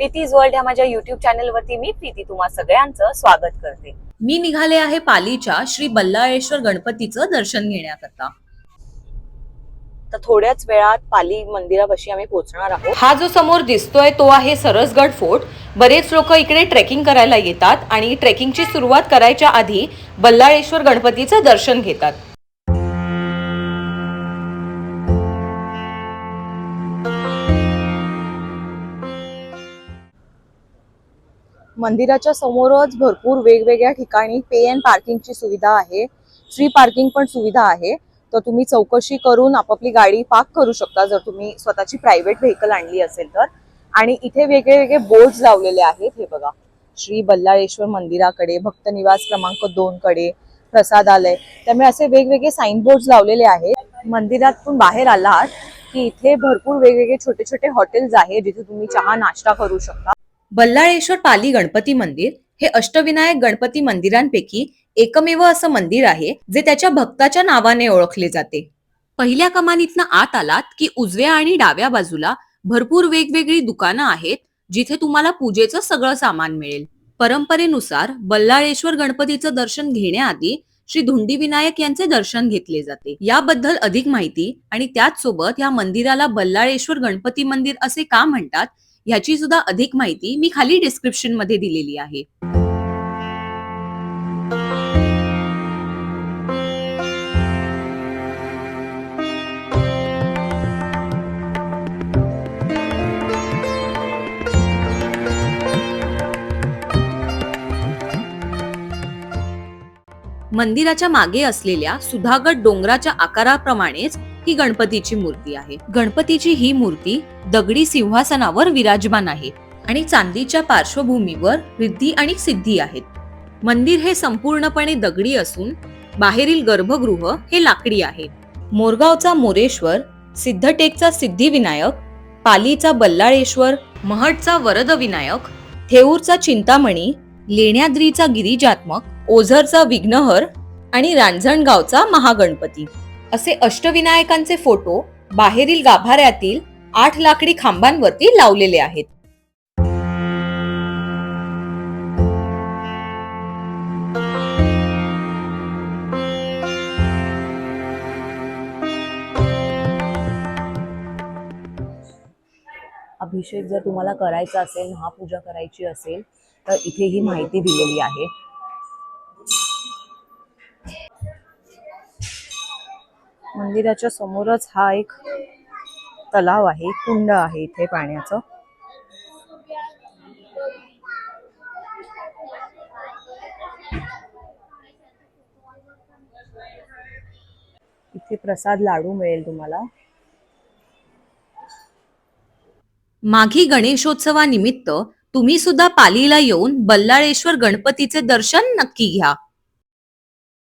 प्रीतीज world ह्या माझ्या YouTube चॅनलवरती मी प्रीती तुम्हा सगळ्यांचं स्वागत करते. मी निघाले आहे पालीच्या श्री बल्लाळेश्वर गणपतीचं दर्शन घेण्याकरता. तर थोड्याच वेळात पाली मंदिरापाशी आम्ही पोहोचणार आहोत. हा जो समोर दिसतोय तो आहे सरसगड फोर्ट. बरेच लोक इकडे ट्रेकिंग करायला येतात आणि ट्रेकिंगची सुरुवात करायच्या आधी बल्लाळेश्वर गणपतीचं दर्शन घेतात. मंदिराच्या समोरच भरपूर वेगवेगळ्या ठिकाणी पे अँड पार्किंगची सुविधा आहे. फ्री पार्किंग पण सुविधा आहे. तर तुम्ही चौकशी करून आपापली गाडी पार्क करू शकता जर तुम्ही स्वतःची प्रायव्हेट व्हेकल आणली असेल तर. आणि इथे वेगळे वेगळे बोर्ड लावलेले आहेत. हे बघा. श्री बल्लाळेश्वर मंदिराकडे भक्त निवास क्रमांक दोन कडे प्रसादालय. त्यामुळे असे वेगवेगळे साईन बोर्ड लावलेले आहेत. मंदिरातून बाहेर आलात की इथे भरपूर वेगवेगळे छोटे छोटे हॉटेल्स आहेत जिथे तुम्ही चहा नाश्ता करू शकता. बल्लाळेश्वर पाली गणपती मंदिर हे अष्टविनायक गणपती मंदिरांपैकी एकमेव असं मंदिर आहे जे त्याच्या भक्ताच्या नावाने ओळखले जाते. पहिल्या कमानीतनं आत आलात की उजव्या आणि डाव्या बाजूला भरपूर वेगवेगळी दुकानं आहेत जिथे तुम्हाला पूजेचं सगळं सामान मिळेल. परंपरेनुसार बल्लाळेश्वर गणपतीचं दर्शन घेण्याआधी श्री धुंडी विनायक यांचे दर्शन घेतले जाते. याबद्दल अधिक माहिती आणि त्याच सोबत या मंदिराला बल्लाळेश्वर गणपती मंदिर असे का म्हणतात ह्याची सुद्धा अधिक माहिती मी खाली डिस्क्रिप्शनमध्ये दिलेली आहे. मंदिराच्या मागे असलेल्या सुधागड डोंगराच्या आकाराप्रमाणेच ही गणपतीची मूर्ती आहे. गणपतीची ही मूर्ती दगडी सिंहासनावर विराजमान आहे आणि चांदीच्या पार्श्वभूमीवर रिद्धी आणि सिद्धी आहेत. मंदिर हे संपूर्णपणे दगडी असून बाहेरील गर्भगृह हे लाकडी आहे. मोरगावचा मोरेश्वर सिद्धटेकचा सिद्धिविनायक पालीचा बल्लाळेश्वर महटचा वरद विनायक थेऊरचा चिंतामणी लेण्याद्रीचा गिरिजात्मक ओझरचा विघ्नहर आणि रांजणगावचा महागणपती. असे अष्टविनायकांचे फोटो बाहेरील गाभाऱ्यातील आठ लाकडी खांबांवरती लावलेले आहेत. अभिषेक जर तुम्हाला करायचा असेल महापूजा करायची असेल तर इथे ही माहिती दिलेली आहे. मंदिराच्या समोरच हा एक तलाव आहे कुंड आहे इथे पाण्याचं. इथे प्रसाद लाडू मिळेल तुम्हाला. माघी गणेशोत्सवानिमित्त तुम्ही सुद्धा पालीला येऊन बल्लाळेश्वर गणपतीचे दर्शन नक्की घ्या.